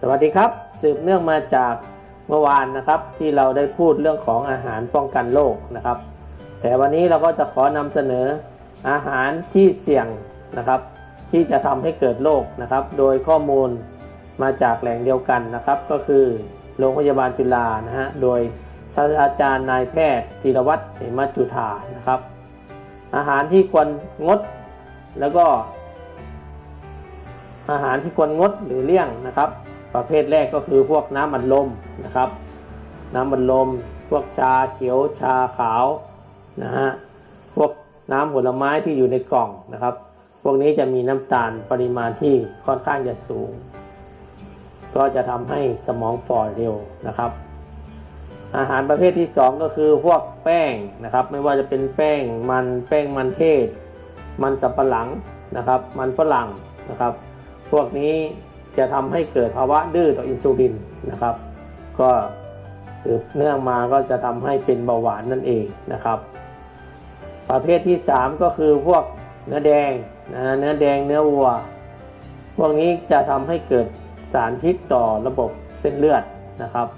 สวัสดีครับ สืบเนื่องมาจากเมื่อวานนะครับที่เราได้พูดเรื่องของอาหารป้องกันโรคนะครับ แต่วันนี้เราก็จะขอนำเสนออาหารที่เสี่ยงนะครับ ที่จะทำให้เกิดโรคนะครับ โดยข้อมูลมาจากแหล่งเดียวกันนะครับ ก็คือโรงพยาบาลจุฬานะฮะโดยศาสตราจารย์นายแพทย์ธีรวัตรเหมจุธานะครับ อาหารที่ควรงดแล้วก็อาหารที่ควรงดหรือเลี่ยงนะครับ ประเภทแรกก็คือพวกน้ำมันลมนะครับ น้ำมันลม พวกชาเขียวชาขาวนะฮะพวกน้ำผลไม้ที่อยู่ในกล่องนะครับ พวกนี้จะมีน้ำตาลปริมาณที่ค่อนข้างจะสูง ก็จะทำให้สมองฝ่อเร็วนะครับ อาหารประเภทที่สองก็คือพวกแป้งนะครับ ไม่ว่าจะเป็นแป้งมันแป้งมันเทศ มันสับปะหลังนะครับ มันฝรั่งนะครับ พวกนี้ จะทำให้เกิดภาวะดื้อต่ออินซูลินนะครับ ก็สืบเนื่องมาก็จะทำให้เป็นเบาหวานนั่นเองนะครับ ประเภทที่ 3 ก็คือพวกเนื้อแดงนะเนื้อแดงเนื้อวัว พวกนี้จะทำให้เกิดสารพิษต่อระบบเส้นเลือดนะครับ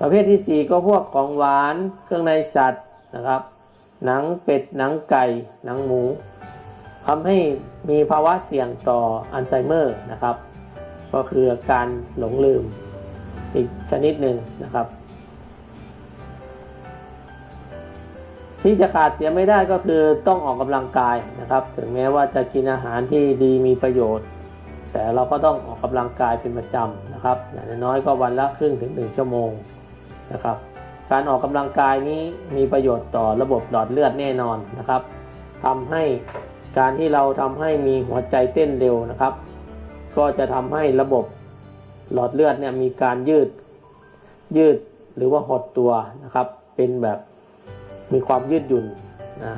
ประเภทที่ 4 ก็พวกของหวานเครื่องในสัตว์นะครับ หนังเป็ดหนังไก่หนังหมูทำให้มีภาวะเสี่ยงต่ออัลไซเมอร์นะครับ ก็คือการหลงลืมอีกชนิดหนึ่งนะครับ ที่จะขาดเสียไม่ได้ก็คือต้องออกกำลังกายนะครับ ถึงแม้ว่าจะกินอาหารที่ดีมีประโยชน์ แต่เราก็ต้องออกกำลังกายเป็นประจำนะครับอย่างน้อยก็วันละครึ่งถึงหนึ่งชั่วโมงนะครับการออกกำลังกายนี้มีประโยชน์ต่อระบบหลอดเลือดแน่นอนนะครับทำให้การที่เราทำให้มีหัวใจเต้นเร็วนะครับ ก็จะทำให้ระบบหลอดเลือดเนี่ยมีการยืดยืดหรือว่าหดตัวนะครับ เป็นแบบมีความยืดหยุ่นนะ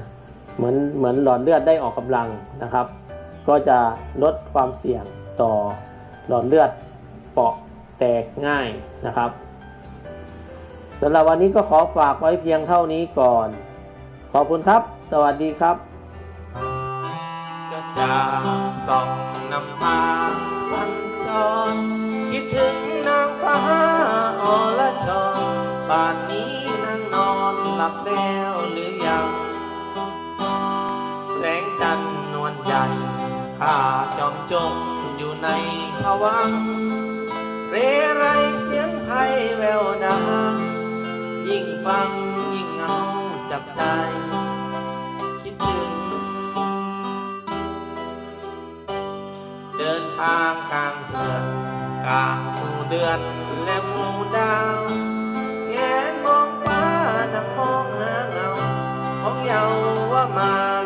เหมือนเหมือนหลอดเลือดได้ออกกำลังนะครับ ก็จะลดความเสี่ยงต่อหลอดเลือดเปราะแตกง่ายนะครับสำหรับวันนี้ก็ขอฝากไว้เพียงเท่านี้ก่อน ขอบคุณครับ สวัสดีครับ ก็จะส่องนำพาสัญจรคิดถึงนางฟ้าอรชรป่านนี้นางนอนหลับแล้วหรือยัง แสงจันทร์นวลใหญ่ข้าจอมจงอยู่ในภวังเรไรเสียงไพแววดังยิ่งฟังยิ่งเงาจับใจ ดินทางกลางเถือนกลางหมู่เดือนและหมู่ดาวแงนมองฟ้านักมองหาเงาของเยาวว่ามา